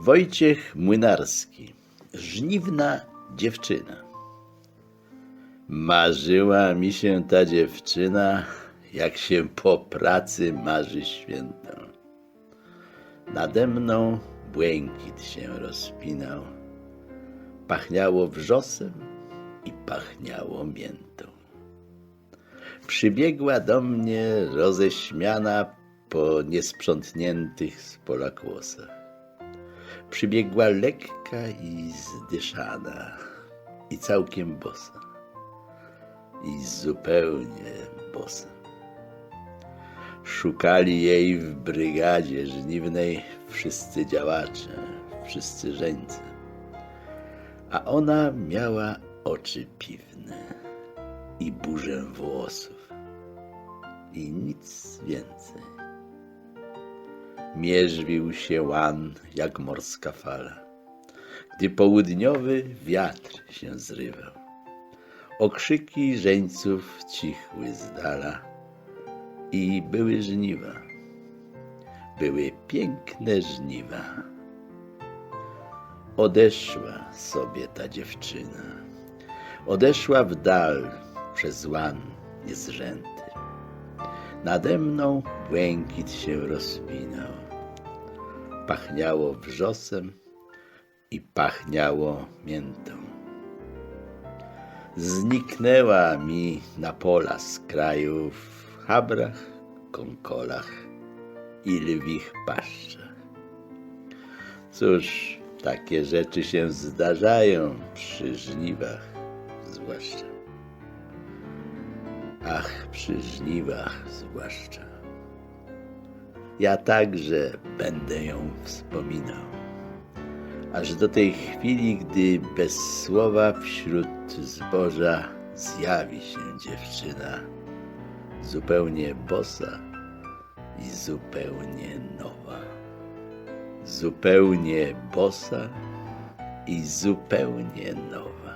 Wojciech Młynarski. Żniwna dziewczyna. Marzyła mi się ta dziewczyna, jak się po pracy marzy świętą. Nade mną błękit się rozpinał. Pachniało wrzosem i pachniało miętą. Przybiegła do mnie roześmiana po niesprzątniętych z pola kłosach. Przybiegła lekka i zdyszana i całkiem bosa. I zupełnie bosa. Szukali jej w brygadzie żniwnej wszyscy działacze, wszyscy żeńcy. A ona miała oczy piwne i burzę włosów. I nic więcej. Mierzwił się łan jak morska fala, gdy południowy wiatr się zrywał. Okrzyki żeńców cichły z dala i były żniwa. Były piękne żniwa. Odeszła sobie ta dziewczyna. Odeszła w dal przez łan niezrzęty. Nade mną błękit się rozpinał. Pachniało wrzosem i pachniało miętą. Zniknęła mi na pola z kraju w chabrach, konkolach i lwich paszczach. Cóż, takie rzeczy się zdarzają przy żniwach zwłaszcza. Ach, przy żniwach zwłaszcza. Ja także będę ją wspominał. Aż do tej chwili, gdy bez słowa wśród zboża zjawi się dziewczyna, zupełnie bosa i zupełnie nowa. Zupełnie bosa i zupełnie nowa.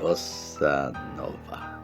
Bossa nowa.